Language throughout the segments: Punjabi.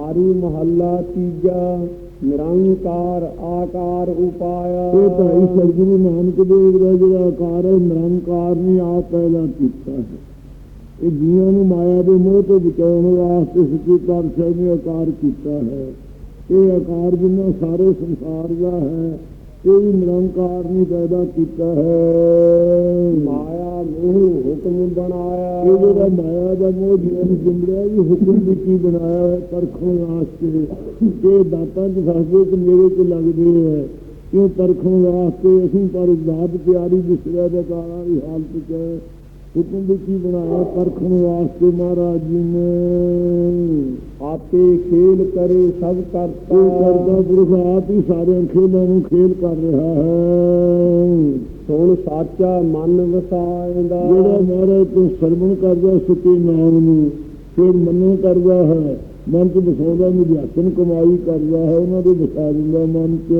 ਆਰੀ ਮਹੱਲਾ ਤੀਜਾ, ਨਿਰੰਕਾਰ ਆਕਾਰ ਉਪਾਇਆ। ਇਹ ਭਾਈ ਸਤਿਗੁਰੂ ਨਾਨਕ ਦੇਵ ਦਾ ਜਿਹੜਾ ਆਕਾਰ ਹੈ, ਨਿਰੰਕਾਰ ਨੇ ਆਪ ਪੈਦਾ ਕੀਤਾ ਹੈ। ਇਹ ਜੀਵਾਂ ਨੂੰ ਮਾਇਆ ਦੇ ਮੋਹ ਤੋਂ ਬਚਾਉਣ ਵਾਸਤੇ ਸੱਚੇ ਪਾਤਸ਼ਾਹ ਨੇ ਆਕਾਰ ਕੀਤਾ ਹੈ। ਇਹ ਆਕਾਰ ਜਿੰਨਾ ਸਾਰੇ ਸੰਸਾਰ ਦਾ ਹੈ ਇਹ ਵੀ ਨਿਰੰਕਾਰ ਨੇ ਪੈਦਾ ਕੀਤਾ ਹੈ। ਮਾਇਆ ਮੋਹ ਹੁਕਮ ਬਣਾਇਆ। ਇਹ ਜਿਹੜਾ ਮਾਇਆ ਦਾ ਮੋਹ ਜੀਵਨ ਨੂੰ ਜਿੰਦਿਆ ਵੀ ਹੁਕਮ ਵਿੱਚ ਹੀ ਬਣਾਇਆ ਹੈ ਪਰਖਣ ਵਾਸਤੇ ਇਹ ਦਾਤਾਂ ਚ ਫਸਦੇ ਕਿ ਮੇਰੇ ਕੋ ਲੱਗਦੇ ਹੈ। ਕਿਉਂ ਪਰਖਣ ਵਾਸਤੇ ਅਸੀਂ ਪਰ ਦਾਤ ਪਿਆਰੀ ਵਿਸਰਿਆ ਦਾ ਕਾਲਾ ਦੀ ਹਾਲਤ ਚ ਹੈ। ਹੁਕਮ ਵਿੱਚ ਹੀ ਬਣਾਇਆ ਪਰਖਣ ਵਾਸਤੇ ਮਹਾਰਾਜ ਜੀ ਨੇ। ਆਪੇ ਖੇਲ ਕਰੇ ਸਭ ਕਰਤਾ। ਕਰਦਾ ਪੁਰਖ ਆਪ ਹੀ ਸਾਰਿਆਂ ਖੇਲਾਂ ਨੂੰ ਖੇਲ ਕਰ ਰਿਹਾ ਹੈ। ਸੁਣ ਸਾਚਾ ਮਨ ਵਸਾਇਂਦਾ। ਜਿਹੜਾ ਮਹਾਰਾਜ ਤੋਂ ਸਰਵਣ ਕਰਦਾ ਸੁੱਚੇ ਨਾਮ ਨੂੰ ਫਿਰ ਮੰਨਣ ਕਰਦਾ ਹੈ। ਮਨ ਚ ਬਸਾਉਂਦਾ ਨਿਧਿਆਸਨ ਕਮਾਈ ਕਰਦਾ ਹੈ ਉਹਨਾਂ ਦੇ ਬਸਾ ਦਿੰਦਾ ਮਨ ਚ।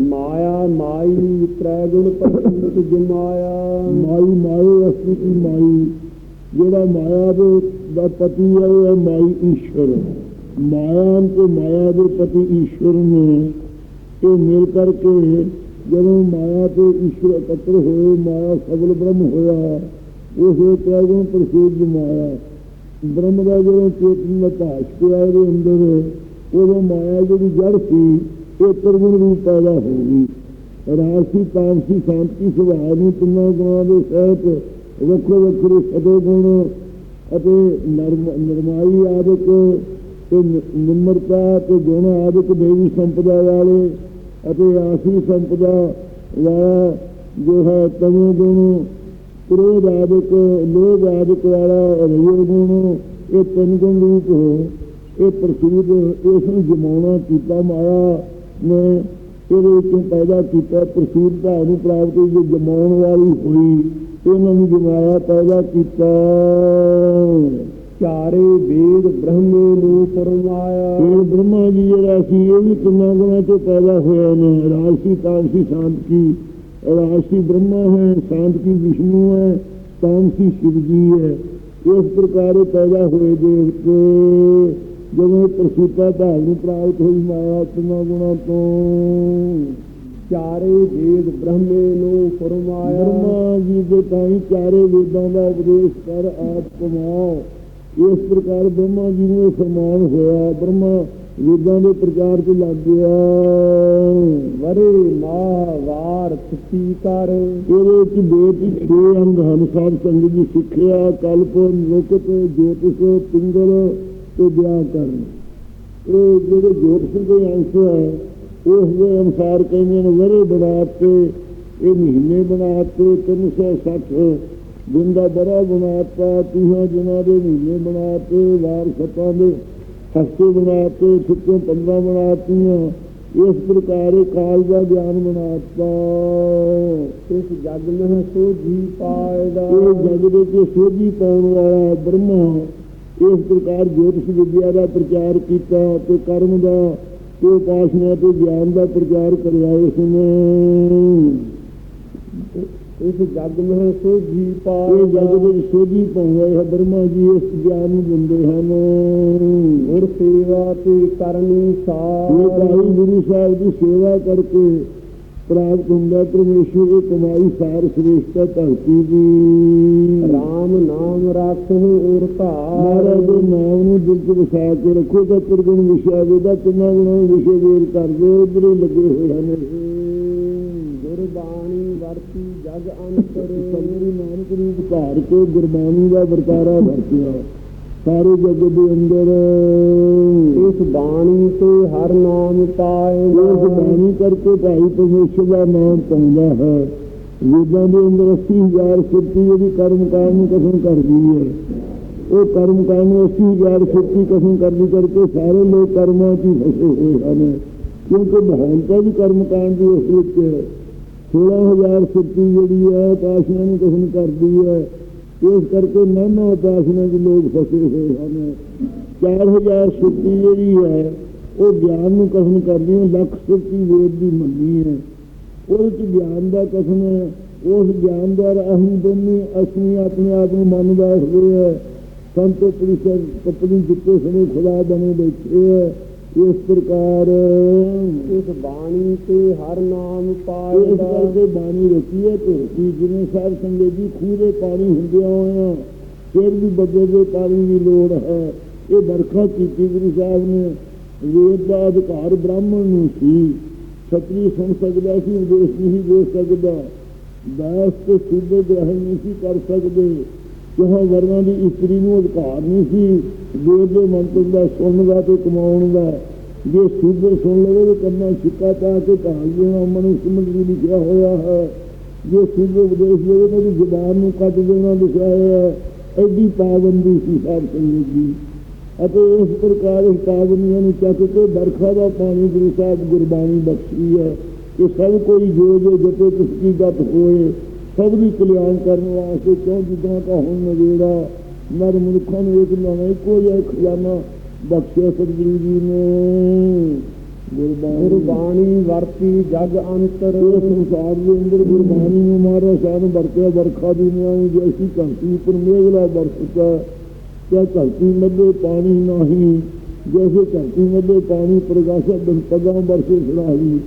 ਮਾਇਆ ਮਾਈ ਤ੍ਰੈ ਗੁਣ ਪ੍ਰਤੀਤ ਜਮਾਇਆ ਮਾਈ ਮਾਏ ਅਸਲੀ ਕੀ ਮਾਈ। ਜਿਹੜਾ ਮਾਇਆ ਦੇ ਦਾ ਪਤੀ ਹੈ ਉਹ ਹੈ ਮਾਈ ਈਸ਼ਵਰ। ਮਾਇਆ ਤੇ ਮਾਇਆ ਦੇ ਪਤੀ ਈਸ਼ਵਰ ਨੇ ਇਹ ਮਿਲ ਕਰਕੇ ਜਦੋਂ ਮਾਇਆ ਤੇ ਈਸ਼ਵਰ ਇਕੱਤਰ ਹੋਏ ਮਾਇਆ ਸਬਲ ਬ੍ਰਹਮ ਹੋਇਆ ਉਹ ਤ੍ਰੈਗੁਣ ਪ੍ਰਸਿੱਧ ਮਾਇਆ। ਬ੍ਰਹਮ ਦਾ ਜਦੋਂ ਚੇਤਨ ਦਾ ਭਾਸ਼ ਪਿਆ ਅੰਦਰ ਉਦੋਂ ਮਾਇਆ ਜਿਹੜੀ ਜੜ ਸੀ ਉਹ ਤਰਗੁਣ ਰੂਪ ਪੈਦਾ ਹੋ ਗਈ ਰਾਸੀ ਤਾਮਸੀ ਸ਼ਾਂਤੀ ਸੁਭਾਅ ਨੂੰ ਤਿੰਨਾਂ ਗੁਣਾਂ ਦੇ ਸਹਿਤ ਵੱਖਰੇ ਵੱਖਰੇ ਸਦੇ ਗੁਣ ਅਤੇ ਨਰਮ ਨਿਰਮਾਈ ਆਦਿਕ ਤੇ ਨਿਮਰਤਾ ਤੇ ਗੁਣ ਆਦਿਕ ਦੇਵੀ ਸੰਪਦਾ ਵਾਲੇ ਅਤੇ ਆਸੀ ਸੰਪਦਾ ਵਾਲਾ ਜੋ ਹੈ ਤਮੋ ਗੁਣ ਕ੍ਰੋਧ ਆਦਿਕ ਲੋਭ ਆਦਿਕ ਵਾਲਾ ਰਜੋ ਗੁਣ ਇਹ ਤਿੰਨ ਗੁਣ ਰੂਪ ਹੋ ਇਹ ਪ੍ਰਸੂਦ ਇਸ ਨੂੰ ਜਮਾਉਣਾ ਕੀਤਾ ਮਾਇਆ ਨੇ ਇਹਦੇ ਵਿੱਚੋਂ ਪੈਦਾ ਕੀਤਾ ਪ੍ਰਸੂਦ ਭਾਵ ਨੂੰ ਪ੍ਰਾਪਤ ਜੋ ਜਮਾਉਣ ਵਾਲੀ ਹੋਈ ਇਹਨਾਂ ਨੂੰ ਜਮਾਇਆ ਪੈਦਾ ਕੀਤਾ। ਚਾਰੇ ਵੇਦ ਬ੍ਰਹਮੇ ਨੂੰ ਫਰਮਾਇਆ ਇਹ ਬ੍ਰਹਮਾ ਜੀ ਜਿਹੜਾ ਸੀ ਇਹ ਵੀ ਕਿੰਨਾ ਗੁਣਾ ਤੋਂ ਪੈਦਾ ਹੋਇਆ ਨੇ ਰਾਜਸੀ ਤਾਮਸੀ ਸ਼ਾਂਤ ਕੀ ਰਾਜਸੀ ਬ੍ਰਹਮਾ ਹੈ ਸ਼ਾਂਤ ਕੀ ਵਿਸ਼ਨੂੰ ਹੈ ਤਾਮਸੀ ਸ਼ਿਵ ਜੀ ਹੈ। ਇਸ ਪ੍ਰਕਾਰ ਇਹ ਪੈਦਾ ਹੋਏ ਦੇਵਤੇ ਜਦੋਂ ਪ੍ਰਸੂਤਾ ਭਾਵ ਨੂੰ ਪ੍ਰਾਪਤ ਹੋਈ ਮਾਇਆ ਕਿੰਨਾ ਗੁਣਾ ਤੋਂ, ਚਾਰੇ ਵੇਦ ਬ੍ਰਹਮੇ ਨੂੰ ਫਰਮਾਇਆ, ਬ੍ਰਹਮਾ ਜੀ ਦੇ ਤਾਈ ਚਾਰੇ ਵੇਦਾਂ ਦਾ ਉਪਦੇਸ਼ ਕਰ ਆਪ ਕਮਾਓ ਇਸ ਪ੍ਰਕਾਰ ਬ੍ਰਹਮਾ ਜੀ ਨੂੰ ਇਹ ਫਰਮਾਨ ਹੋਇਆ, ਬ੍ਰਹਮਾ ਵੇਦਾਂ ਦੇ ਪ੍ਰਚਾਰ ਚ ਲੱਗ ਗਿਆ। ਵਰੇ ਮਾਹ ਵਾਰ ਛੁੱਟੀ ਕਰ ਇਹਦੇ ਵਿੱਚ ਬੇਤ ਛੇ ਅੰਗ ਹਨ। ਸਾਧ ਸੰਗਤ ਜੀ ਸਿੱਖਿਆ, ਕਲਪ ਲੋਕਤ ਜੋਤਿਸ਼, ਪਿੰਗਲ ਤੇ ਵਿਆਕਰਨ ਇਹ ਜਿਹੜੇ ਜੋਤਿਸ਼ ਦੇ ਅੰਸ਼ ਹੈ ਉਸ ਦੇ ਅਨੁਸਾਰ ਕਹਿੰਦੇ ਨੇ ਵਰੇ ਬਣਾਤੇ, ਇਹ ਮਹੀਨੇ ਬਣਾਤੇ 360 ਦਿਨ ਦਾ ਬੜਾ ਬਣਾਤਾ ਤੀਹਾਂ ਦਿਨਾਂ ਦੇ ਮਹੀਨੇ ਬਣਾਤੇ ਵਾਰ ਸਤਾਂ ਦੇ ਹਫ਼ਤੇ ਬਣਾਤੇ ਛੁੱਟੀਆਂ 15 ਬਣਾਤੀਆਂ ਇਸ ਪ੍ਰਕਾਰ ਕਾਲ ਦਾ ਗਿਆਨ ਬਣਾਤਾ। ਇਸ ਜਗ ਮਹਿ ਸੋ ਜੀ ਪਾਇਦਾ। ਇਹ ਜਗ ਦੇ ਕੇ ਸੋਝੀ ਪਾਉਣ ਵਾਲਾ ਬ੍ਰਹਮਾ ਇਸ ਪ੍ਰਕਾਰ ਜੋਤਿਸ਼ ਵਿਦਿਆ ਦਾ ਪ੍ਰਚਾਰ ਕੀਤਾ ਤੇ ਕਰਮ ਦਾ ਤੇ ਉਪਾਸਨਾ ਤੇ ਗਿਆਨ ਦਾ ਪ੍ਰਚਾਰ ਕਰਿਆ ਉਸਨੇ ਇਸ ਜਗ ਮਹਿ ਸੋ ਜੀ ਇਹ ਜਗ ਦੇ ਸੋਝੀ ਪਾਉਂਦਾ ਹੈ ਬ੍ਰਹਮਾ ਜੀ ਇਸ ਗਿਆਨ ਨੂੰ ਦਿੰਦੇ ਹਨ। ਗੁਰ ਸੇਵਾ ਤੇ ਕਰਨੀ ਇਹ ਸਾਰ ਭਾਈ ਗੁਰੂ ਸਾਹਿਬ ਦੀ ਸੇਵਾ ਕਰਕੇ ਪ੍ਰਾਪਤ ਹੁੰਦਾ ਪਰਮੇਸ਼ਰ ਇਹ ਕਮਾਈ ਸਾਰ ਸ੍ਰੇਸ਼ਟਾ ਭਗਤੀ ਦੀ। ਰਾਮ ਨਾਮ ਰਾਖੋ ਔਰ ਮਹਾਰਾਜ ਧਾਰ ਦੇ ਨਾਮ ਨੂੰ ਦਿਲ ਚ ਵਸਾ ਕੇ ਰੱਖੋ ਤਾਂ ਪ੍ਰਗੁਣ ਵਿਸ਼ਾ ਤਿੰਨਾਂ ਗੁਣਾਂ ਨੂੰ ਵਿਸ਼ੇ ਵੇਰ ਕਰਦੇ ਉਧਰ ਲੱਗੇ ਹੋਏ ਹਨ। ਜਗ ਅੰਤਰ ਸਤਿਗੁਰੂ ਨਾਨਕ ਰੂਪ ਧਾਰ ਕੇ ਗੁਰਬਾਣੀ ਦਾ ਵਰਤਾਰਾ ਵਰਤਿਆ ਸਾਰੇ ਜਗ ਦੇ ਅੰਦਰ। ਇਸ ਬਾਣੀ ਤੇ ਹਰ ਨਾਮ ਪਾਏ ਉਸ ਬਾਣੀ ਕਰਕੇ ਭਾਈ ਪਰਮੇਸ਼ਰ ਦਾ ਨਾਮ ਪਾਉਂਦਾ ਹੈ। ਵੇਦਾਂ ਦੇ ਅੰਦਰ 80000 ਸੁਰਤੀ ਜਿਹੜੀ ਕਰਮ ਨੂੰ ਕਸਮ ਕਰਦੀ ਹੈ। ਉਹ ਕਰਮ ਨੂੰ 80000 ਸੁਰਤੀ ਕਸਮ ਕਰਦੀ ਕਰਕੇ ਸਾਰੇ ਲੋਕ ਕਰਮਾਂ 'ਚ ਫਸੇ ਹੋਏ ਹਨ। ਕਿਉਂਕਿ ਮਹਾਨਤਾ ਵੀ ਕਰਮ ਕਾਂਡ ਦੀ ਉਸ ਵਿੱਚ 16000 ਸੁਰਤੀ ਜਿਹੜੀ ਹੈ ਉਪਾਸਨਾ ਨੂੰ ਕਸਮ ਕਰਦੀ ਹੈ। ਇਸ ਕਰਕੇ ਨਾਨਾ ਉਪਾਸਨਾ ਦੇ ਲੋਕ ਫਸੇ ਹੋਏ ਹਨ। 4000 ਸੁਰਤੀ ਜਿਹੜੀ ਹੈ, ਉਹ ਗਿਆਨ ਨੂੰ ਕਸਮ ਕਰਦੀ ਹੈ, ਲੱਖ ਸੁਰਤੀ ਵੇਦ ਦੀ ਮੰਨੀ ਹੈ। ਉਹਦੇ ਚ ਗਿਆਨ ਦਾ ਕਸਮ ਹੈ। ਉਸ ਗਿਆਨ ਦਾ ਅਹੰ ਦੋਨੇ ਅਸੀਂ ਆਪਣੇ ਆਪ ਨੂੰ ਮੰਨ ਬੈਠਦੇ ਹੈ। ਸੰਤ ਪੁਲਿਸ ਕਪੜੀ ਜਿੱਤੇ ਸਮੇਂ ਖੁਦਾ ਬਣੇ ਬੈਠੇ ਹੈ। ਇਸ ਪ੍ਰਕਾਰ ਇਸ ਬਾਣੀ ਤੇ ਹਰ ਨਾਮ ਇਸ ਕਰਕੇ ਬਾਣੀ ਰਚੀ ਹੈ ਧਰਤੀ ਜਿਵੇਂ ਸਾਧ ਸੰਗਤ ਜੀ ਖੂਰੇ ਪਾਣੀ ਹੁੰਦਿਆਂ ਹੋਇਆਂ ਫਿਰ ਵੀ ਬੱਗੇ ਦੇ ਪਾਣੀ ਦੀ ਲੋੜ ਹੈ। ਇਹ ਵਰਖਾ ਕੀਤੀ ਗੁਰੂ ਸਾਹਿਬ ਨੇ। ਵੇਦ ਦਾ ਅਧਿਕਾਰ ਬ੍ਰਾਹਮਣ ਨੂੰ ਸੀ। ਛਤਰੀ ਸੁਣ ਸਕਦਾ ਸੀ, ਉਪਦੇਸ਼ ਨਹੀਂ ਦੇ ਸਕਦਾ। ਦਾਸ ਤੇ ਸੂਬੇ ਗ੍ਰਹਿਣ ਨਹੀਂ ਸੀ ਕਰ ਸਕਦੇ। ਕਿਉਂ ਵਰਨਾਂ ਦੀ ਇਸਤਰੀ ਨੂੰ ਅਧਿਕਾਰ ਨਹੀਂ ਸੀ। ਵੇਦ ਦੇ ਮੰਤਰ ਦਾ, ਸੁਣਨ ਦਾ ਤੇ ਕਮਾਉਣ ਦਾ। ਜੇ ਸੂਬੇ ਸੁਣ ਲਵੇ ਤਾਂ ਕੰਨਾਂ ਸਿੱਕਾ ਪਾ ਕੇ ਢਾਲ ਦੇਣਾ ਮਨੁੱਖ ਮੰਡਲੀ ਲਿਖਿਆ ਹੋਇਆ ਹੈ। ਜੇ ਸੂਬੇ ਉਪਦੇਸ਼ ਦੇਵੇ ਤਾਂ ਉਹਦੀ ਜ਼ੁਬਾਨ ਨੂੰ ਕੱਟ ਦੇਣਾ ਲਿਖਿਆ ਹੋਇਆ ਹੈ। ਐਡੀ ਪਾਬੰਦੀ ਸੀ ਸਾਹਿਬ ਸਿੰਘ ਦੀ। ਅਤੇ ਇਸ ਪ੍ਰਕਾਰ ਇਸ ਪਾਬੰਦੀਆਂ ਨੂੰ ਚੱਕ ਕੇ ਬਰਖਾ ਦਾ ਪਾਣੀ ਗੁਰੂ ਸਾਹਿਬ ਗੁਰਬਾਣੀ ਬਖਸ਼ੀ ਹੈ ਕਿ ਸਭ ਕੋਈ ਜੋ ਜੋ ਜਪੇ ਕਿਸ ਕੀ ਗਤ ਹੋਏ, ਸਭ ਦੀ ਕਲਿਆਣ ਕਰਨ ਵਾਸਤੇ ਕਿਉਂ ਜਿੱਦਾਂ ਕਾ ਹੁਣ ਨਵੇੜਾ ਨਰ ਮਨੁੱਖਾਂ ਨੂੰ ਇੱਕ ਨਵਾਂ ਇੱਕੋ ਜਿਹਾ ਖਜ਼ਾਨਾ ਬਖਸ਼ਿਆ ਸਤਿਗੁਰੂ ਜੀ ਨੇ। ਗੁਰਬਾਣੀ। ਵਰਤੀ ਜਗ ਅੰਤਰ। ਸੰਸਾਰ ਦੇ ਅੰਦਰ ਗੁਰਬਾਣੀ ਨੂੰ ਮਾਰਾ ਸ਼ਾਨ ਵਰਤਿਆ ਵਰਖਾ ਦੀ ਨਿਆਈ ਜੈਸੀ ਧਰਤੀ ਉੱਪਰ ਮੇਘਲਾ ਬਰਸਤਾ ਕਿਆ ਧਰਤੀ ਮੱਲੇ ਪਾਣੀ ਨਹੀਂ ਜੈਸੇ ਧਰਤੀ ਮੱਲੇ ਪਾਣੀ ਪ੍ਰਗਾਸ਼ਾ ਬਨ ਪਗਾਂ ਬਰਸੇ ਛੜਾਈ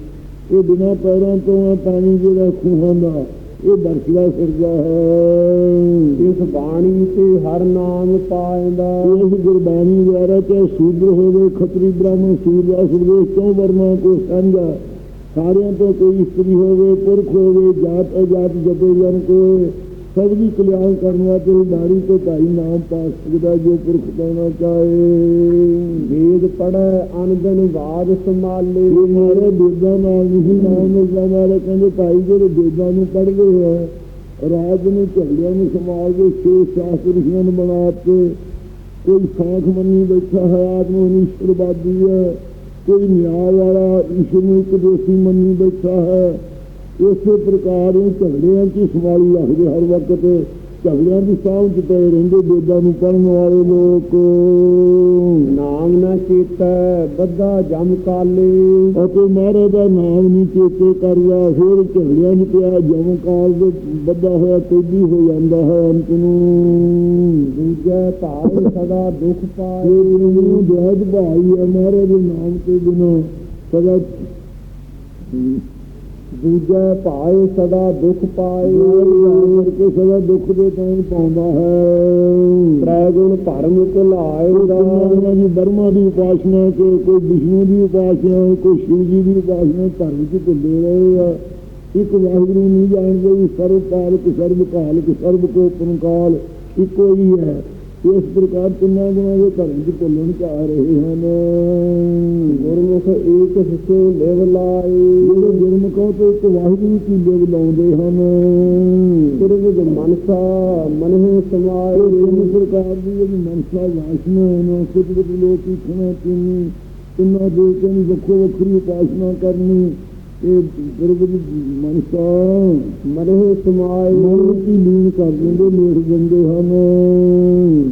ਇਹ ਬਿਨਾ ਪੈਰਾਂ ਤੋਂ ਪਾਣੀ ਜਿਹੜਾ ਖੂਹਾਂ ਦਾ। ਇਹ ਬਰਸਦਾ ਫਿਰਦਾ ਹੈ। ਇਸ ਬਾਣੀ ਤੇ ਹਰ ਨਾਮ ਪਾਇਦਾ। ਇਸ ਗੁਰਬਾਣੀ ਦੁਆਰਾ ਚਾਹੇ ਸੂਦਰ ਹੋਵੇ ਖੱਤਰੀ ਬ੍ਰਾਹਮਣ ਸੂਰਦਾਸ ਸੁਰਦੇਸ਼ ਕਿਉਂ ਵਰਨਾ ਕੋ ਸਾਂਝਾ। ਸਾਰਿਆਂ ਤੋਂ ਕੋਈ ਇਸਤਰੀ ਹੋਵੇ ਪੁਰਖ ਹੋਵੇ ਜਾਤ ਅਜਾਤ ਜਪੇ ਜਨ ਕੋਏ ਸਭ ਕਲਿਆਣ ਕਰਨ ਵਾਸਤੇ ਬਾਣੀ ਤੋਂ ਭਾਈ ਨਾਮ ਪਾ ਸਕਦਾ ਜੋ ਪੁਰਖ ਪਾਉਣਾ ਚਾਹੇ। ਵੇਦ ਪੜੈ ਅਨੰਦਨ ਬਾਦ ਸੰਭਾਲੇ। ਮਾਰੇ ਬੇਦਾਂ ਨਾਲ ਨਹੀਂ ਨਾਮ ਮਿਲਦਾ ਮਾਰੇ ਕਹਿੰਦੇ ਭਾਈ ਜਿਹੜੇ ਬੇਦਾਂ ਨੂੰ ਪੜ੍ਹਦੇ ਹੈ ਰਾਜ ਨੂੰ ਝਗੜਿਆਂ ਨੂੰ ਸੰਭਾਲਦੇ ਛੇ ਸ਼ਾਸਤਰੀਆਂ ਨੂੰ ਬਣਾ ਕੇ ਕੋਈ ਸਾਖ ਮੰਨੀ ਬੈਠਾ ਹੈ ਆਦਮੀ ਨਿਸ਼ਰਵਾਦੀ ਹੈ। ਕੋਈ ਨਿਆਂ ਵਾਲਾ ਈਸ਼ਵਰ ਨੂੰ ਇੱਕ ਦੋਸ਼ੀ ਮੰਨੀ ਬੈਠਾ ਹੈ। ਇਸੇ ਪ੍ਰਕਾਰ ਇਹ ਝਗੜਿਆਂ ਦੀ ਸੰਭਾਲੀ ਰੱਖਦੇ ਹਰ ਵਕਤ ਝਗੜਿਆਂ ਦੀ ਚ ਪਏ ਰਹਿੰਦੇ ਬੇਦਾਂ ਨੂੰ ਪੜ੍ਹਨ ਵਾਲੇ ਲੋਕ। ਨਾਮ ਨਾ ਚੇਤੈ ਬੱਧਾ ਜਮ ਕਾਲੇ। ਅਤੇ ਮਹਾਰਾਜ ਦਾ ਨਾਮ ਨਹੀਂ ਚੇਤੇ ਕਰਦਾ ਫਿਰ ਝਗੜਿਆਂ ਨੂੰ ਪਿਆ ਜਮ ਕਾਲ ਦੇ ਬੱਧਾ ਹੋਇਆ ਤੇਜੀ ਹੋ ਜਾਂਦਾ ਹੈ ਅੰਤ ਨੂੰ। ਦੂਜੈ ਭਾਵ ਸਦਾ ਦੁਖ ਪਾਏ। ਨੂੰ ਵਿਆਜ ਭਾਈ ਹੈ ਮਹਾਰਾਜ ਦੇ ਨਾਮ ਤੋਂ ਬਿਨਾਂ। ਸਦਾ ਦੂਜੈ ਭਾਏ ਸਦਾ ਦੁਖ ਪਾਏ। ਨਾਮ ਕਰਕੇ ਸਦਾ ਦੁੱਖ ਦੇ। ਤਾਂ ਪਾਉਂਦਾ ਹੈ ਤ੍ਰੈ ਗੁਣ ਧਰਮ ਭੁਲਾਏ ਦਾ ਦੀ ਬਰਮਾ ਦੀ ਉਪਾਸਨਾ ਤੇ ਕੋਈ ਵਿਸ਼ਨੂੰ ਦੀ ਉਪਾਸਨਾ ਕੋਈ ਸ਼ਿਵ ਜੀ ਦੀ ਉਪਾਸਨਾ ਧਰਮ ਚ ਭੁੱਲੇ ਰਹੇ ਆ। ਇੱਕ ਵਾਹਿਗੁਰੂ ਨਹੀਂ ਜਾਣਦੇ ਵੀ ਸਰਬ ਪਾਲਕ ਸਰਬ ਕਾਲਕ ਸਰਬ ਕੋ ਪੰਕਾਲ ਇੱਕੋ ਹੀ ਹੈ। ਇਸ ਪ੍ਰਕਾਰ ਤਿੰਨਾਂ ਗੁਣਾਂ ਦੇ ਧਰਮ ਚ ਭੁੱਲਣ ਚ ਆ ਰਹੇ ਹਨ। ਗੁਰਮੁਖ ਏਕ ਹਿੱਸੇ ਲਿਵ ਲਾਏ। ਜਿਹੜੇ ਗੁਰਮੁਖਾਂ ਤੋਂ ਇੱਕ ਵਾਹਿਗੁਰੂ ਕੀ ਲਿਵ ਲਾਉਂਦੇ ਹਨ। ਗੁਰਮੁਖ ਮਨਸਾ ਮਨਹਿ ਸਮਾਏ। ਇਹ ਪ੍ਰਕਾਰ ਦੀ ਜਿਹੜੀ ਮਨਸਾ ਵਾਸਨਾ ਹੈ, ਨਾ ਕੁਝ ਕੁਝ ਲੋਕ ਕੀ ਖਾਣਾ ਪੀਣੀ ਤਿੰਨਾਂ ਦੇ ਕੇ ਵੱਖੋ ਵੱਖਰੀ ਉਪਾਸਨਾ ਕਰਨੀ। ਇਹ ਗੁਰੂ ਦੀ ਮਨਸਾ ਮਨਹਿ ਸਮਾਏ ਮਨ ਲੀਨ ਕਰ ਦਿੰਦੇ ਲੇਖ ਦਿੰਦੇ ਹਨ।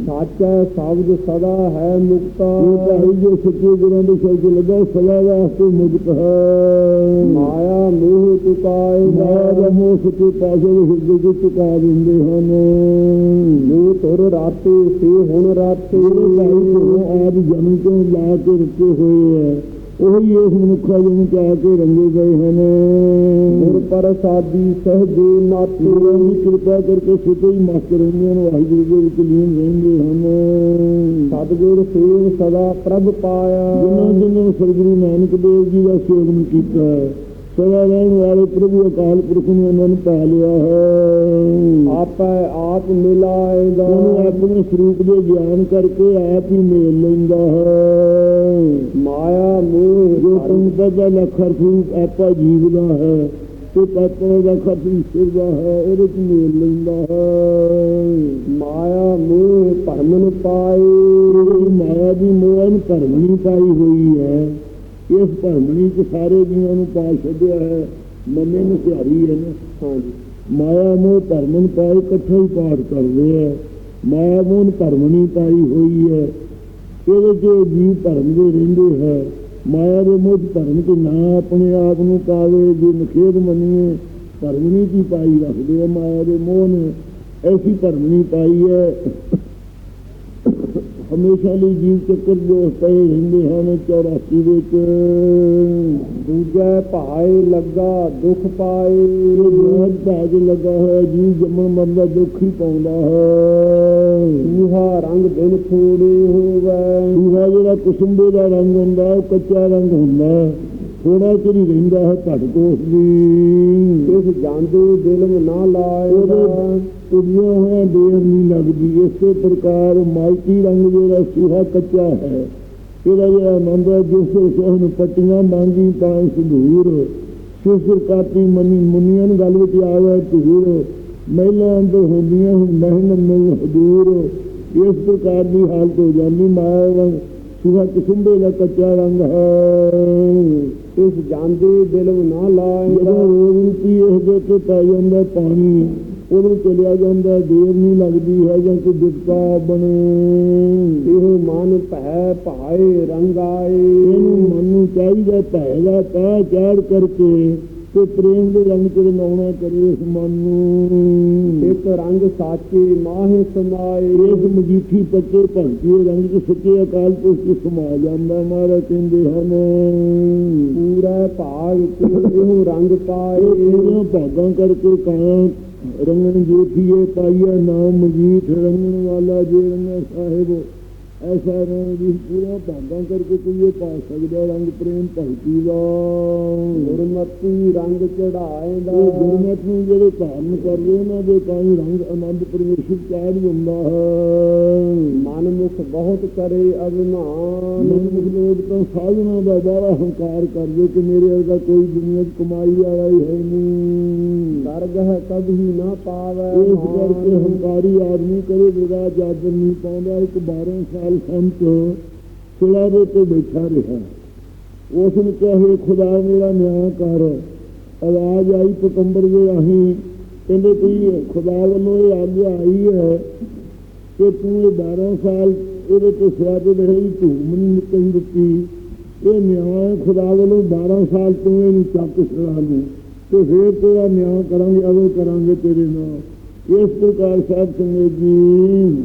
ਸਾਚਾ ਸ਼ਬਦ ਸਦਾ ਹੈ ਮੁਕਤਾ ਇਹ ਭਾਈ ਜੋ ਸੱਚੇ ਗੁਰਾਂ ਦੇ ਸ਼ਬਦ ਲੱਗਾ ਸਦਾ ਵਾਸਤੇ ਮੁਕਤ ਹੈ। ਮਾਇਆ ਮੋਹ ਚੁਕਾਏ ਮਾਇਆ ਦਾ ਮੋਹ ਸੱਚੇ ਪਾਸੇ ਦੇ ਹਿਰਦੇ ਚ ਚੁਕਾ ਦਿੰਦੇ ਹਨ। ਜੋ ਤੁਰ ਰਾਤੇ ਸੇ ਹੁਣ ਰਾਤੇ। ਇਹ ਭਾਈ ਜੋ ਆਦ ਜਨਮ ਤੋਂ ਲਾ ਕੇ ਰੁਕੇ ਹੋਏ ਹੈ। ਉਹੀ ਇਸ ਮਨੁੱਖਾ ਜਿਹਨੂੰ ਆ ਕੇ ਰੰਗੇ ਗਏ ਹਨ। ਗੁਰ ਪ੍ਰਸਾਦੀ ਸਹਜੇ ਨਾਤੇ ਪੂਰਾਂ ਦੀ ਕਿਰਪਾ ਕਰਕੇ ਸੁਤੇ ਹੀ ਮਸਤ ਰਹਿੰਦੇ ਹਨ ਵਾਹਿਗੁਰੂ ਦੇ ਵਿੱਚ ਲੀਨ ਰਹਿੰਦੇ ਹਨ। ਸਤਿਗੁਰ ਸੇਵ ਸਦਾ ਪ੍ਰਭ ਪਾਇਆ। ਜਿਨ੍ਹਾਂ ਜਿਨ੍ਹਾਂ ਸਤਿਗੁਰੂ ਨਾਨਕ ਦੇਵ ਜੀ ਦਾ ਸੇਵਨ ਕੀਤਾ ਸਦਾ ਰਹਿਣ ਵਾਲੇ ਪ੍ਰਭੂ ਅਕਾਲ ਪੁਰਖ ਨੇ ਉਹਨਾਂ ਨੂੰ ਪਾ ਲਿਆ ਹੈ। ਆਪੈ ਆਪ ਮਿਲਾਏਗਾ ਉਹਨੂੰ ਆਪਣੇ ਸਰੂਪ ਦੇ ਗਿਆਨ ਕਰਕੇ ਆਪ ਹੀ ਮੇਲ ਲੈਂਦਾ ਹੈ। ਮਾਇਆ ਮੋਹ ਜੋ ਤਨ ਪਤਾ ਲਖਰ ਰੂਪ ਆਪਾ ਜੀਵ ਦਾ ਹੈ ਤੇ ਤਤਵ ਦਾ ਖਤ ਈਸ਼ਵਰ ਦਾ ਹੈ ਉਹਦੇ ਚ ਮੇਲ ਲੈਂਦਾ ਹੈ। ਮਾਇਆ ਮੋਹ ਭਰਮਨ ਪਾਏ। ਇਹ ਮਾਇਆ ਦੀ ਮੋਹ ਨੂੰ ਭਰਮਣੀ ਪਾਈ ਹੋਈ ਹੈ। ਇਸ ਭਰਮਣੀ ਚ ਸਾਰੇ ਜੀਵਾਂ ਨੂੰ ਪਾ ਛੱਡਿਆ ਹੈ। ਮੰਨੇ ਨੂੰ ਸਿਹਾਰੀ ਹੈ ਨਾ। ਹਾਂਜੀ। ਮਾਇਆ ਮੋਹ ਧਰਮਨ ਪਾਏ ਇਕੱਠੇ ਹੀ ਪਾਠ ਕਰਦੇ ਆ। ਮਾਇਆ ਮੋਹ ਨੂੰ ਧਰਮਣੀ ਪਾਈ ਹੋਈ ਹੈ। ਇਹਦੇ ਚ ਜੀਵ ਧਰਮ ਦੇ ਰਹਿੰਦੇ ਹੈ। ਮਾਇਆ ਦੇ ਮੋਹ ਧਰਮ ਤੇ ਨਾ ਆਪਣੇ ਆਪ ਨੂੰ ਪਾਵੇ ਜੇ ਨਖੇਦ ਮੰਨੀਏ ਧਰਮਣੀ ਕੀ ਪਾਈ ਰੱਖਦੇ ਆ ਮਾਇਆ ਦੇ ਮੋਹ ਨੇ ਐਸੀ ਧਰਮਣੀ ਪਾਈ ਹੈ। ਹਮੇਸ਼ਾ ਲਈ ਜੀਵ ਚੱਕਰ ਦੇ ਪਏ ਰਹਿੰਦੇ ਹਨ 84 ਵਿੱਚ। ਦੂਜੈ ਭਾਏ ਲੱਗਾ, ਦੁੱਖ ਪਾਏ ਇਹ ਬਹੁਤ ਭਾਗ ਲੱਗਾ ਹੈ ਜੀਵ ਜੰਮਣ ਮਰਨ ਦਾ ਦੁੱਖ ਹੀ ਪਾਉਂਦਾ ਹੈ। ਸੂਹਾ ਰੰਗ ਦਿਨ ਥੋੜੇ ਹੋਵੇ। ਦੂਹਾ ਜਿਹੜਾ ਕੁਸੁੰਬੇ ਦਾ ਰੰਗ ਹੁੰਦਾ, ਉਹ ਕੱਚਾ ਰੰਗ ਹੁੰਦਾ ਹੈ। ਥੋੜਾ ਚਿਰ ਹੀ ਰਹਿੰਦਾ ਹੈ ਘਟ ਕੋਸ ਦੀ ਇਸ ਜਾਂਦੇ ਦਿਲ ਮ ਨਾ ਲਾਏਗਾ ਉਡੀਆਂ ਹੋਇਆ ਦੇਰ ਨਹੀਂ ਲੱਗਦੀ। ਇਸੇ ਪ੍ਰਕਾਰ ਮਾਇਕੀ ਰੰਗ ਜਿਹੜਾ ਸੁਹਾ ਕੱਚਾ ਹੈ ਇਹਦਾ ਜਿਹੜਾ ਆਨੰਦ ਹੈ ਜਿਸ ਸੋਹਣ ਪੱਟੀਆਂ ਮੰਗੀ ਤਾਂ ਸੰਧੂਰ ਸਿਰ ਕਾਤੀ ਮਨੀ ਮੁਨੀਆਂ ਨੂੰ ਗੱਲ ਵਿੱਚ ਆਵੇ ਧੂਰ ਮਹਿਲਾ ਅੰਦਰ ਹੁੰਦੀਆਂ ਹੁਣ ਮਹਿਨ ਮਿਲ ਹਦੂਰ ਇਸ ਪ੍ਰਕਾਰ ਦੀ ਹਾਲਤ ਹੋ ਜਾਂਦੀ ਮਾਇਆ ਸੁਹਾ ਕਿਸੁੰਬੇ ਦਾ ਕੱਚਾ ਰੰਗ ਹੈ ਇਸ ਜਾਂਦੇ ਦਿਲ ਮ ਨਾ ਜਦੋਂ ਲਾਏਗਾ ਇਹ ਦੇ ਕੇ ਪੈ ਜਾਂਦਾ ਪਾਣੀ, ਉਦੋਂ ਚਲਿਆ ਜਾਂਦਾ, ਦੇਰ ਨਹੀਂ ਲੱਗਦੀ ਹੈ ਜਾਂ ਕੋਈ ਦੁੱਖਾ ਬਣੇ। ਇਹ ਮਨ ਭੈ ਭਾਏ ਰੰਗਾਏ ਇਹਨੂੰ ਮਨ ਨੂੰ ਚਾਹੀਦਾ ਭੈਗਾ ਪੈ ਚਾੜ ਕਰਕੇ ਤੇ ਪ੍ਰੇਮ ਦੇ ਰੰਗ ਤੇ ਰੰਗਾਉਣਾ ਕਰੇ ਇਸ ਮਨ ਨੂੰ। ਇੱਕ ਰੰਗ ਸਾਚੇ ਮਾਹੇ ਸਮਾਏ। ਇਸ ਮਜੀਠੀ ਪੱਕੇ ਭੰਤੀ ਰੰਗ ਚ ਸੱਚੇ ਅਕਾਲ ਪੁਰਖ ਸਮਾ ਜਾਂਦਾ ਮਾਰਾ ਕਹਿੰਦੇ ਹਨ। ਪੂਰਾ ਭਾਗ ਇਹੋ ਰੰਗ ਪਾਏ। ਪੂਰੀਆਂ ਭਾਗਾਂ ਕਰਕੇ ਕਾਇਆ ਰੰਗਣ ਜੋਖੀਏ ਪਾਈਆ ਨਾਮ ਮਜੀਠ ਰੰਗਣ ਵਾਲਾ ਜੇ ਰੰਗ ਸਾਹਿਬ। ਐਸਾ ਰੰਗ ਜਿਸ ਪੂਰਾ ਭਾਗਾਂ ਕਰਕੇ ਕੋਈ ਪਾ ਸਕਦਾ ਰੰਗ ਪ੍ਰੇਮ ਭਗਤੀ ਦਾ। ਗੁਰਮਤੀ ਰੰਗ ਚੜਾਏਦਾ ਇਹ ਗੁਰਮਤਿ ਨੂੰ ਜਿਹੜੇ ਧਾਰਨ ਕਰਦੇ ਉਹਨਾਂ ਦੇ ਕਾਈ ਰੰਗ ਆਨੰਦ ਪਰਮੇਸ਼ਰ ਚਾਹ ਹੁੰਦਾ ਹੈ। ਮਨ ਮੁਖ ਬਹੁਤ ਕਰੇ ਅਭਿਮਾਨ ਮਨੁੱਖ ਲੋਕ ਤਾਂ ਸਾਧਨਾ ਦਾ ਬਾਰਾ ਹੰਕਾਰ ਕਰਦੇ ਕਿ ਮੇਰੇ ਵਰਗਾ ਕੋਈ ਦੁਨੀਆ ਕਮਾਈ ਵਾਲਾ ਹੀ ਹੈ ਨਹੀਂ। ਦਰਗ ਹੈ ਕਭੀ ਨਾ ਪਾਵੇ ਇਸ ਕਰਕੇ ਹੰਕਾਰੀ ਆਦਮੀ ਕਦੇ ਵਿਦਾ ਜਾਦਰ ਨਹੀਂ ਪਾਉਂਦਾ। ਇੱਕ 12 ਸਾਲ ਸੰਤ ਸਿਲਾ ਤੇ ਬੈਠਾ ਰਿਹਾ। ਉਸ ਨੂੰ ਕਹੇ ਖੁਦਾ, ਮੇਰਾ ਨਿਆਂ ਕਰ। ਆਵਾਜ਼ ਆਈ ਪਕੰਬਰ ਦੇ ਰਾਹੀਂ। ਕਹਿੰਦੇ ਕੋਈ ਖੁਦਾ ਵੱਲੋਂ ਇਹ ਆਗਿਆ ਆਈ ਹੈ ਕਿ ਤੂੰ ਇਹ 12 ਸਾਲ ਇਹਦੇ ਤੇ ਸਿਰਾ ਤੇ ਰਹੀ, ਧੂਮ ਨਹੀਂ ਨਿਕਲ ਦਿੱਤੀ। ਇਹ ਨਿਆਂ ਖੁਦਾ ਵੱਲੋਂ 12 ਸਾਲ ਤੂੰ ਇਹਨੂੰ ਚੱਕ ਸਿਰਾ ਨੂੰ। ਤੇ ਫੇਰ ਤੇਰਾ ਨਿਆਂ ਕਰਾਂਗੇ ਅਵੇ ਕਰਾਂਗੇ ਤੇਰੇ ਨਾਲ। ਇਸ ਪ੍ਰਕਾਰ ਸਾਹਿਬ ਸੰਗਤ ਜੀ।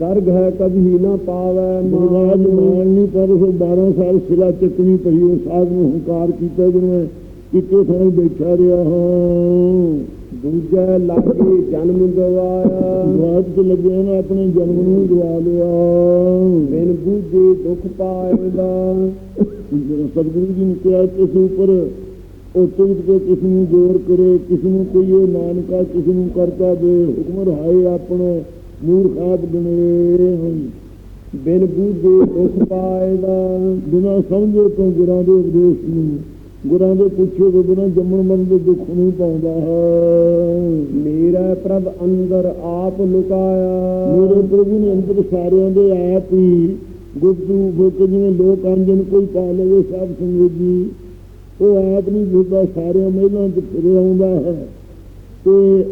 ਦਰਗ ਹੈ ਕਭੀ ਨਾ ਪਾਵੇ ਮਹਾਰਾਜ ਮਾਨ ਨਹੀਂ ਪਰ ਉਹ 12 ਸਾਲ ਸਿਲਾ ਚੱਕਣੀ ਪਈ ਉਹ ਸਾਧ ਨੂੰ ਹੰਕਾਰ ਕੀਤਾ ਜਿਵੇਂ ਕਿਤੇ ਥਾਂ ਬੈਠਾ ਰਿਹਾ ਹਾਂ। ਦੂਜੇ ਲਾਗੇ ਜਨਮ ਗਵਾਇਆ। ਚ ਲੱਗਿਆ ਨਾ ਆਪਣੇ ਜਨਮ ਨੂੰ ਗਵਾ ਲਿਆ। ਬਿਨ ਬੂਝੇ ਦੁਖ ਪਾਏਦਾ ਜਿਹੜਾ ਸਤਿਗੁਰੂ ਜੀ ਨੇ ਕਿਹਾ ਕਿਸ ਉੱਪਰ ਉਹ ਤੁਧ ਕੇ ਕਿਸ ਨੂੰ ਜੋਰ ਕਰੇ ਕਿਸ ਨੂੰ ਕਹੀਏ ਨਾਨਕਾ ਕਿਸ ਨੂੰ ਕਰਤਾ ਦੇ ਹੁਕਮ ਰਹਾਏ ਆਪਣੇ। ਮੂਰਖਾਤ ਗਣੇ ਹਨ ਬਿਨ ਬੂਝੇ ਦੁਖ ਪਾਏਦਾ ਬਿਨਾਂ ਸਮਝੇ ਤੋਂ ਗੁਰਾਂ ਦੇ ਉਪਦੇਸ਼ ਨੂੰ ਗੁਰਾਂ ਦੇ ਪੁੱਛੇ ਤੋਂ ਬਿਨਾਂ ਜੰਮਣ ਮਰਨ ਦੇ ਦੁੱਖ ਨਹੀਂ ਪਾਉਂਦਾ ਹੈ। ਮੇਰਾ ਪ੍ਰਭ ਅੰਦਰ ਆਪ ਲੁਕਾਇਆ। ਮੇਰੇ ਪ੍ਰਭੂ ਨੇ ਅੰਦਰ ਸਾਰਿਆਂ ਦੇ ਆਪ ਹੀ ਗੁਪਤ ਵਿੱਚ ਜਿਵੇਂ ਲੋਕ ਅੰਜਨ ਕੋਈ ਪਾ ਲਵੇ ਸਭ ਸੰਗਤ ਜੀ ਉਹ ਆਪ ਨਹੀਂ ਜਿੱਦਾਂ ਸਾਰਿਆਂ ਮਹਿਲਾਂ ਚ ਫਿਰੇ ਆਉਂਦਾ ਹੈ। ਤੇ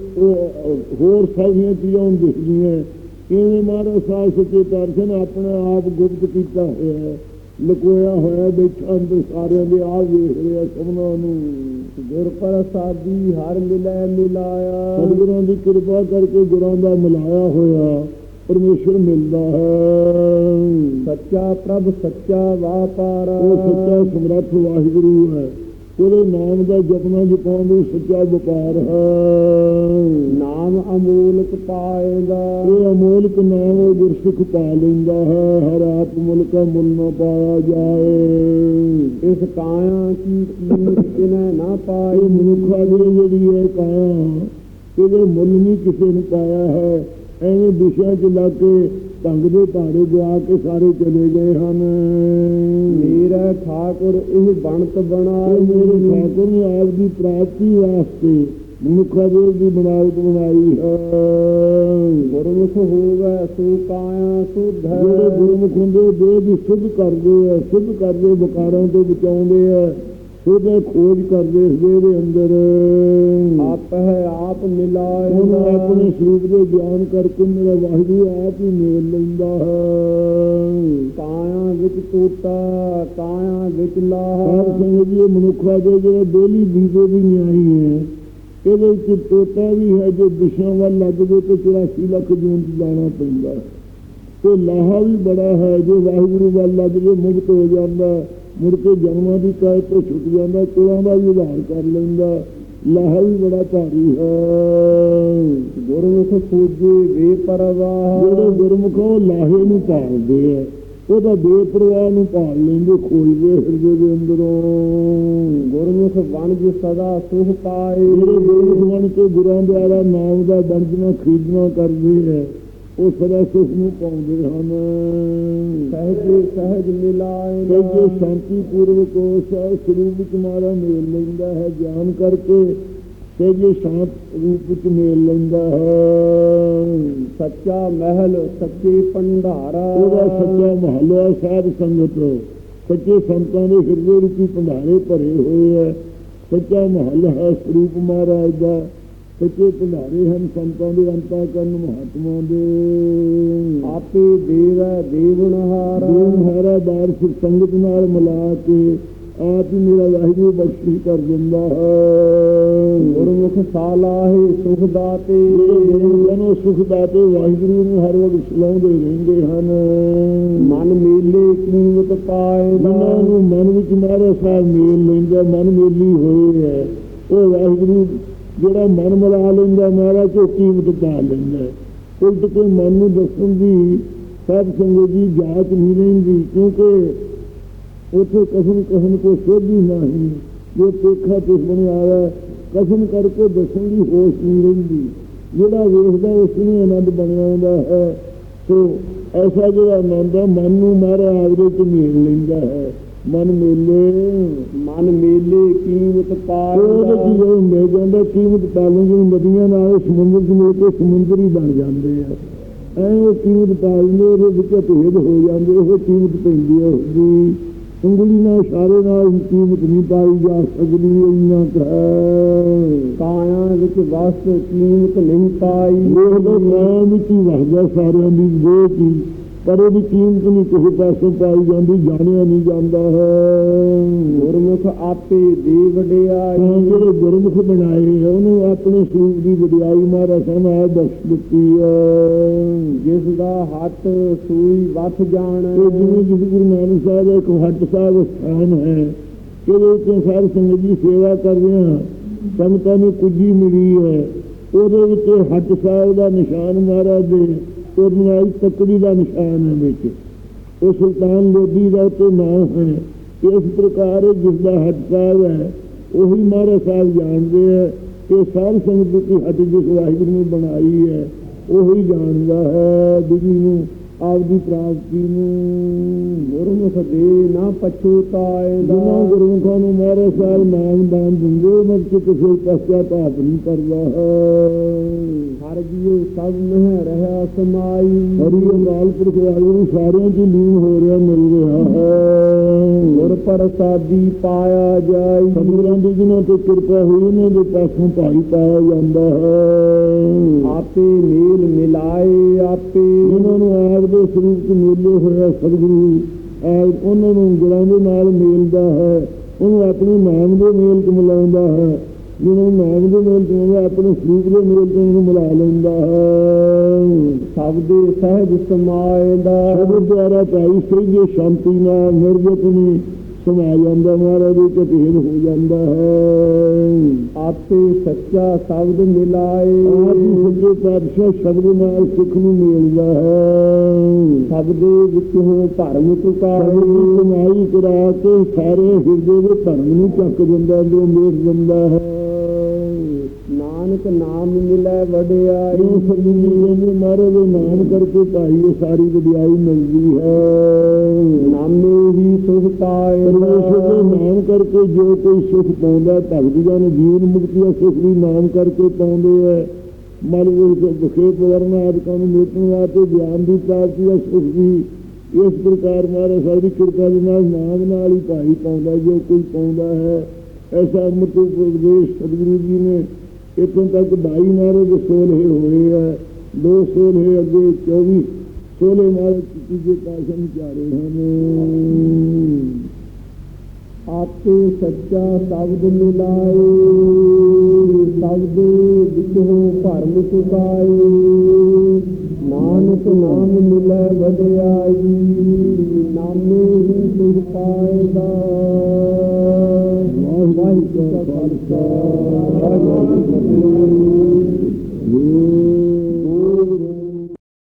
ਹੋਰ ਸਾਰੀਆਂ ਚੀਜ਼ਾਂ ਨੂੰ ਦਿਖਦੀਆਂ ਇਵੇਂ ਮਹਾਰਾਜ ਸਾਹਿਬ ਸੱਚੇ ਦਰਸ਼ਨ ਆਪਣਾ ਆਪ ਗੁਪਤ ਕੀਤਾ ਹੋਇਆ ਹੈ ਲੁਕੋਇਆ ਹੋਇਆ ਬੈਠਾ ਅੰਦਰ ਸਾਰਿਆਂ ਦੇ ਆਪ ਵੇਖ ਰਿਹਾ ਸਭਨਾਂ ਨੂੰ। ਗੁਰ ਪ੍ਰਸਾਦੀ ਹਰ ਮਿਲੈ ਮਿਲਾਇਆ ਸਤਿਗੁਰਾਂ ਦੀ ਕਿਰਪਾ ਕਰਕੇ ਗੁਰਾਂ ਦਾ ਮਿਲਾਇਆ ਹੋਇਆ ਪਰਮੇਸ਼ਰ ਮਿਲਦਾ ਹੈ। ਸੱਚਾ ਪ੍ਰਭ ਸੱਚਾ ਵਾਪਾਰਾ। ਉਹ ਸੱਚਾ ਸਮਰੱਥ ਵਾਹਿਗੁਰੂ ਹੈ। ਉਹਦੇ ਨਾਮ ਦਾ ਜਪਨਾ ਜਪਾਉਣ ਦਾ ਸੱਚਾ ਵਪਾਰ ਹੈ। ਨਾਮ ਅਮੂਲਕ ਪਾਏਗਾ ਇਹ ਅਮੋਲਕ ਨਾਮ ਉਹ ਗੁਰਸਿੱਖ ਪਾ ਲੈਂਦਾ ਹੈ ਹਰ ਆਪ ਮੁਲਕਾ ਮੁੱਲ ਨਾ ਪਾਇਆ ਜਾਏ। ਇਸ ਕਾਇਆ ਕੀ ਕੀਮਤ ਨਾ ਪਾਈ ਮਨੁੱਖਾ ਦੀ ਜਿਹੜੀ ਹੈ ਕਾਇਆ ਇਹਦੇ ਮੁੱਲ ਨਹੀਂ ਕਿਸੇ ਨੂੰ ਪਾਇਆ ਹੈ। ਐਵੇਂ ਵਿਸ਼ਿਆਂ 'ਚ ਲੱਗ ਕੇ ਢੰਗ ਦੇ ਭਾੜੇ ਗਵਾ ਕੇ ਸਾਰੇ ਚਲੇ ਗਏ ਹਨ। ਮੇਰਾ ਠਾਕੁਰ ਇਹ ਬਣਤ ਤੇ ਬਣਾਈ ਮੇਰੇ ਠਾਕੁਰ ਨੇ ਆਪ ਦੀ ਪ੍ਰਾਪਤੀ ਵਾਸਤੇ ਮਨੁੱਖਾ ਦੇਵ ਦੀ ਬਣਾਵਟ ਬਣਾਈ ਹੈ। ਗੁਰਮੁਖ ਹੋਵੇ ਸੋ ਕਾਇਆ ਸੁਧ ਜਿਹੜੇ ਗੁਰਮੁਖ ਹੁੰਦੇ ਦੇਹ ਦੀ ਸੁਧ ਕਰਦੇ ਆ ਸੁਧ ਕਰਦੇ ਵਿਕਾਰਾਂ ਤੋਂ ਬਚਾਉਂਦੇ ਆ। ਉਹਦੇ ਖੋਜ ਕਰਦੇ ਇਸ ਦੇਹ ਦੇ ਅੰਦਰ। ਆਪ ਹੈ ਆਪ ਉਹਨੂੰ ਮਿਲਾਏਗਾ ਆਪਣੇ ਸਰੂਪ ਦੇ ਗਿਆਨ ਕਰਕੇ ਮੇਰਾ ਵਾਹਿਗੁਰੂ ਆਪ ਹੀ ਮੇਲ ਲੈਂਦਾ ਹੈ। ਕਾਇਆ ਵਿੱਚ ਟੂਟਾ ਕਾਇਆ ਵਿੱਚ ਲਾਹ। ਜੀ ਇਹ ਮਨੁੱਖਾ ਦੇ ਜਿਹੜੇ ਬੇਲੀ ਬੀਜੇ ਦੀ ਨਿਆਈ ਹੈ ਇਹਦੇ ਵਿੱਚ ਤੋਤਾ ਵੀ ਹੈ ਜੋ ਦਿਸ਼ਾ ਵੱਲ ਲੱਗ ਜੇ ਤੇ 84 ਲੱਖ ਜੂਨ ਚ ਜਾਣਾ ਪੈਂਦਾ। ਹੈ। ਤੇ ਲਾਹਾ ਵੀ ਬੜਾ ਹੈ ਜੋ ਵਾਹਿਗੁਰੂ ਵੱਲ ਲੱਗ ਜੇ ਮੁਕਤ ਹੋ ਜਾਂਦਾ। ਮੁੜ ਕੇ ਜਨਮਾਂ ਦੀ ਕਾਇ ਤੋਂ ਛੁੱਟ ਜਾਂਦਾ ਕੁਲਾਂ ਦਾ ਵੀ ਉਧਾਰ ਕਰ ਲੈਂਦਾ। ਲਾਹਾ ਵੀ ਬੜਾ ਭਾਰੀ ਹੈ। ਗੁਰਮੁਖ ਪੂਜੇ ਬੇਪਰਵਾਹ। ਜਿਹੜੇ ਗੁਰਮੁਖੋਂ ਲਾਹੇ ਨੂੰ ਭਾਲਦੇ ਆ ਉਹਦਾ ਬੇਪਰਵਾਹ ਨੂੰ ਭਾਲ ਲੈਂਦੇ ਖੋਜਦੇ ਹਿਰਦੇ ਦੇ ਅੰਦਰੋਂ। ਗੁਰਮੁਖ ਵਣਜ ਸਦਾ ਸੁਖ ਪਾਏ। ਜਿਹੜੇ ਗੁਰਮੁਖ ਬਣ ਕੇ ਗੁਰਾਂ ਦੁਆਰਾ ਨਾਮ ਦਾ ਵੰਡਣਾ ਖਰੀਦਣਾ ਕਰਦੇ ਹੈ ਉਹ ਸਦਾ ਸੁਖ ਨੂੰ ਪਾਉਂਦੇ ਹਨ। ਸਹਿਜ ਸਹਿਜ ਮਿਲਾਏ ਤੇ ਜੋ ਸ਼ਾਂਤੀ ਪੂਰਵਕ ਉਸ ਸਰੂਪ ਵਿੱਚ ਮਾਰਾ ਮੇਲ ਲੈਂਦਾ ਹੈ ਗਿਆਨ ਕਰਕੇ ਤੇ ਜੇ ਸ਼ਾਂਤ ਰੂਪ ਵਿੱਚ ਮੇਲ ਲੈਂਦਾ ਹੈ। ਸੱਚਾ ਮਹਿਲ ਸੱਚੇ ਭੰਡਾਰਾ। ਉਹਦਾ ਸੱਚਾ ਮਹੱਲਾ ਸਾਧ ਸੰਗਤ। ਸੱਚੇ ਸੰਤਾਂ ਦੇ ਹਿਰਦੇ ਰੂਪੀ ਭੰਡਾਰੇ ਭਰੇ ਹੋਏ ਹੈ। ਸੱਚਾ ਮਹੱਲ ਹੈ ਸਰੂਪ ਮਹਾਰਾਜ ਦਾ। ਸੱਚੇ ਭੰਡਾਰੇ ਹਨ ਸੰਤਾਂ ਦੇ ਅੰਤਾ ਕਰਨ ਮਹਾਤਮਾ ਦੇ। ਆਪੇ ਦੇਵੈ ਦੇਵਨਹਾਰਾ ਦੇਵ ਹਾਰਾ ਬਾਰ ਸਿਰ ਸੰਗਤ ਨਾਲ ਮਿਲਾ ਕੇ ਆਪ ਹੀ ਮੇਰਾ ਵਾਹਿਗੁਰੂ ਬਖਸ਼ੀ ਕਰ ਦਿੰਦਾ ਹੈ। ਗੁਰਮੁਖ ਸਾਲਾਹੇ ਸੁਖ ਦਾਤੇ। ਜਨੋ ਸੁਖ ਦਾਤੇ ਵਾਹਿਗੁਰੂ ਨੂੰ ਹਰ ਵਕਤ ਸਲਾਉਂਦੇ ਰਹਿੰਦੇ ਹਨ। ਮਨ ਮੇਲੇ ਕੀਮਤ ਪਾਏ ਜਿਨ੍ਹਾਂ ਨੂੰ ਮਨ ਵਿੱਚ ਮਾਰੇ ਸਾਹਿਬ ਮੇਲ ਲੈਂਦਾ ਮਨ ਮੇਲੀ ਹੋਏ ਹੈ ਉਹ ਵਾਹਿਗੁਰੂ ਜਿਹੜਾ ਮਨ ਮਰਾ ਲੈਂਦਾ ਮਹਾਰਾਜ ਉਹ ਕੀਮਤ ਪਾ ਲੈਂਦਾ। ਉਲਟ ਕੇ ਮਨ ਨੂੰ ਦੱਸਣ ਦੀ ਸਾਧ ਸੰਗਤ ਦੀ ਜਾਚ ਨਹੀਂ ਰਹਿੰਦੀ, ਕਿਉਂਕਿ ਉਥੇ ਕਸਮ ਕਸਮ ਕੋ ਸੋਧੀ ਨਹੀਂ, ਜੋ ਪੇਖਾ ਤਿਸ ਬਣਿਆ ਆਇਆ, ਕਸਮ ਕਰਕੇ ਦੱਸਣ ਦੀ ਹੋਸ਼ ਨਹੀਂ ਰਹਿੰਦੀ। ਜਿਹੜਾ ਵੇਖਦਾ, ਉਸ ਨੂੰ ਆਨੰਦ ਬਣਿਆ ਆਉਂਦਾ ਹੈ। ਸੋ ਐਸਾ ਜਿਹੜਾ ਆਨੰਦ ਹੈ, ਮਨ ਨੂੰ ਮਾਰਾ ਆਵਰੇ ਚ ਮੇਲ ਲੈਂਦਾ ਹੈ। ਮਨ ਮੇਲੇ ਮਨ ਮੇਲੇ ਕੀਮਤ ਪਾਏ ਉਹਦੇ ਕੀ ਉਹ ਮਿਲ ਜਾਂਦਾ ਕੀਮਤ ਪਾਲਣ ਦੀ ਨਦੀਆਂ ਨਾਲ ਸਮੁੰਦਰ ਦੇ ਮਿਲ ਕੇ ਸਮੁੰਦਰ ਹੀ ਬਣ ਜਾਂਦੇ ਆ। ਐ ਉਹ ਕੀਮਤ ਪਾਲਣੇ ਉਹਦੇ ਵਿੱਚ ਭੇਦ ਹੋ ਜਾਂਦੇ ਉਹ ਕੀਮਤ ਪੈਂਦੀ ਹੈ ਉਹਦੀ। ਉਂਗਲੀ ਨਾਲ ਇਸ਼ਾਰੇ ਨਾਲ ਕੀਮਤ ਨਹੀਂ ਪਾਈ ਜਾ ਸਕਦੀ ਇੰਨਾ ਕਹੇ ਕਾਇਆ ਵਿੱਚ ਵਸ ਕੀਮਤ ਨਹੀਂ ਪਾਈ। ਉਹਦਾ ਮੈਂ ਵਿੱਚ ਵਸਦਾ ਸਾਰਿਆਂ ਦੀ ਦੇਹ ਕੀ ਪਰ ਉਹਦੀ ਕੀਮਤ ਨਹੀਂ ਕਿਸੇ ਪਾਸੋਂ ਪਾਈ ਜਾਂਦੀ ਜਾਣਿਆ ਨਹੀਂ ਜਾਂਦਾ ਹੈ। ਗੁਰਮੁਖ ਆਪੇ ਦੇ ਵਡਿਆਈ। ਤਾਂ ਜਿਹੜੇ ਗੁਰਮੁਖ ਬਣਾਏ ਉਹਨੂੰ ਆਪਣੇ ਸਰੂਪ ਦੀ ਵਡਿਆਈ ਮਹਾਰਾਜ ਸਾਹਿਬ ਬਖਸ਼ ਦਿੱਤੀ ਹੈ। ਜਿਸ ਦਾ ਹੱਥ ਸੂਈ ਵੱਥ ਜਾਣ। ਤੇ ਜਿਵੇਂ ਜਿਸ ਗੁਰੂ ਨਾਨਕ ਸਾਹਿਬ ਦਾ ਇੱਕ ਹੱਟ ਸਾਹਿਬ ਸਥਾਨ ਹੈ ਇਹਦੇ ਵਿੱਚ ਸਾਧ ਸੰਗਤ ਦੀ ਸੇਵਾ ਕਰਦੇ ਹਾਂ ਸੰਗਤਾਂ ਨੂੰ ਕੁੱਜੀ ਮਿਲੀ ਹੈ। ਉਹਦੇ ਵਿੱਚ ਹੱਟ ਸਾਹਿਬ ਦਾ ਨਿਸ਼ਾਨ ਮਹਾਰਾਜ ਦੇ ਉਹਦੇ ਨਾਲ ਤਕੜੀ ਦਾ ਨਿਸ਼ਾਨ ਹੈ ਵਿੱਚ। ਉਹ ਸੁਲਤਾਨ ਲੋਧੀ ਦਾ ਤੇ ਨਾਮ ਹੈ ਇਸ ਪ੍ਰਕਾਰ ਇਹ ਜਿਸ ਦਾ ਹੱਟ ਸਾਹਿਬ ਹੈ, ਉਹੀ ਮਹਾਰਾਜ ਸਾਹਿਬ ਜਾਣਦੇ ਹੈ ਕਿ ਸਾਰ ਸੰਗਤ ਦੀ ਹੱਟ ਜਿਸ ਵਾਹਿਗੁਰੂ ਨੇ ਬਣਾਈ ਹੈ, ਉਹੀ ਜਾਣਦਾ ਹੈ ਦੁਨੀ ਨੂੰ ਆਪਦੀ ਪ੍ਰਾਪਤੀ ਨੂੰ ਗੁਰਮੁਖ ਦੇ ਨਾ ਪਛੂਤਾਏ ਜਿਨ੍ਹਾਂ ਗੁਰਮੁਖਾਂ ਨੂੰ ਮਾਰੇ ਸਾਲ ਨਾਮ ਦਾਨ ਦਿੰਦੇ ਉਹਨਾਂ ਚ ਕਿਸੇ ਪਛਤਾਪ ਨਹੀਂ ਕਰਦਾ। ਹਰ ਜੀਉ ਸਭ ਮਹਿ ਰਹਾ ਸਮਾਈ। ਹਰੀ ਅਕਾਲ ਪੁਰਖ ਵਾਹਿਗੁਰੂ ਸਾਰਿਆਂ ਚ ਲੀਨ ਹੋ ਰਿਹਾ ਮਿਲ ਰਿਹਾ। ਹੈ ਗੁਰ ਪ੍ਰਸਾਦੀ ਪਾਇਆ ਜਾਈ। ਸਤਿਗੁਰਾਂ ਦੀ ਜਿਨ੍ਹਾਂ ਤੇ ਕਿਰਪਾ ਹੋਈ ਉਹਨਾਂ ਦੇ ਪਾਸੋਂ ਭਾਈ ਪਾਇਆ ਜਾਂਦਾ ਹੈ। ਆਪੇ ਮੇਲ ਮਿਲਾਏ ਆਪੇ। ਜਿਨ੍ਹਾਂ ਨੂੰ ਆਪ ਦੇ ਸਰੂਪ ਚ ਮੇਲੇ ਹੋਇਆ ਸਤਿਗੁਰੂ। ਆਪ ਉਹਨਾਂ ਨੂੰ ਗੁਰਾਂ ਦੇ ਨਾਲ ਮੇਲਦਾ ਹੈ। ਉਹਨੂੰ ਆਪਣੇ ਨਾਮ ਦੇ ਮੇਲ ਚ ਮਿਲਾਉਂਦਾ ਹੈ। ਜਿਹਨੂੰ ਨਾਮ ਦੇ ਮੇਲ ਚ ਮਿਲਾਉਂਦਾ ਆਪਣੇ ਸਰੂਪ ਦੇ ਮੇਲ ਚ ਉਹਨੂੰ ਮਿਲਾ ਲੈਂਦਾ ਹੈ। ਸਭ ਦੇ ਸਹਿਜ ਸਮਾਏ ਦਾ। ਸਭ ਦੁਆਰਾ ਭਾਈ ਸਹਿਜੇ ਸ਼ਾਂਤੀ ਨਾਲ ਨਿਰਜਤ ਸਮਾ ਜਾਂਦਾ ਮਹਾਰਾਜ ਦੇ ਭੇਦ ਹੋ ਜਾਂਦਾ ਹੈ। ਆਪੇ ਸੱਚਾ ਸ਼ਬਦ ਮਿਲਾਏ। ਆਪ ਸੱਚੇ ਪਾਤਸ਼ਾਹ ਸ਼ਬਦ ਨਾਲ ਸਿੱਖ ਨੂੰ ਮਿਲਦਾ ਹੈ। ਸਭ ਦੇ ਵਿੱਚ ਹੋ ਧਰਮ ਸਾਰੀ ਕਮਾਈ ਕਰਾ ਕੇ ਸਾਰੇ ਹਿਰਦੇ ਦੇ ਧਰਮ ਨੂੰ ਚੱਕ ਦਿੰਦਾ ਜੋ ਮੇਰ ਦਿੰਦਾ ਹੈ। ਨਾਨਕ ਨਾਮ ਮਿਲੇ ਵਡਿਆਈ। ਸਰਬੀਆਂ ਨੇ ਮਾਰੇ ਦੇ ਨਾਮ ਕਰਕੇ ਭਾਈ ਇਹ ਸਾਰੀ ਵਡਿਆਈ ਮਿਲਦੀ ਹੈ। ਨਾਮੇ ਹੀ ਸੁਖ ਪਾਏ ਪਰਮੇਸ਼ਰ ਦੇ ਨਾਮ ਕਰਕੇ ਜੋ ਕੋਈ ਸੁਖ ਪਾਉਂਦਾ ਭਗਤੀਆਂ ਨੂੰ ਜੀਵਨ ਮੁਕਤੀ ਦਾ ਸੁਖ ਵੀ ਨਾਮ ਕਰਕੇ ਪਾਉਂਦੇ ਹੈ ਮਨ ਵਿੱਚ ਵਿਖੇਪ ਵਰਨ ਆਦਿਕਾਂ ਨੂੰ ਮੇਟਣ ਵਾਸਤੇ ਗਿਆਨ ਦੀ ਪ੍ਰਾਪਤੀ ਦਾ ਸੁਖ ਵੀ ਇਸ ਪ੍ਰਕਾਰ ਮਾਰੇ ਸਾਡੀ ਕਿਰਪਾ ਦੇ ਨਾਲ ਨਾਮ ਨਾਲ ਹੀ ਭਾਈ ਪਾਉਂਦਾ ਜੋ ਕੋਈ ਪਾਉਂਦਾ ਹੈ। ਐਸਾ ਅੰਮ੍ਰਿਤ ਉਪਦੇਸ਼ ਸਤਿਗੁਰੂ ਜੀ ਨੇ ਇੱਥੋਂ ਤੱਕ ਢਾਈ ਮਾਰੇ ਦੇ ਸੋਲੇ ਹੋਏ ਹੈ ਦੋ ਸੋਲੇ ਅੱਗੇ 24 ਸੋਲੇ ਮਾਰੇ ਤੀਜੇ ਪਾਸ਼ਾ ਵਿਚਾਰੇ ਹਨ। ਆਪੇ ਸੱਚਾ ਸ਼ਬਦ ਮਿਲਾਏ ਸ਼ਬਦ ਵਿਚੋ ਭਰਮ ਚੁਕਾਈ ਨਾਨਕ ਨਾਮ ਮਿਲੈ ਵਡਿਆਈ ਨਾਮੇ ਹੀ ਸੁਖ ਵਾਹਿਗੁਰੂ ਜੀ ਕਾ ਖਾਲਸਾ।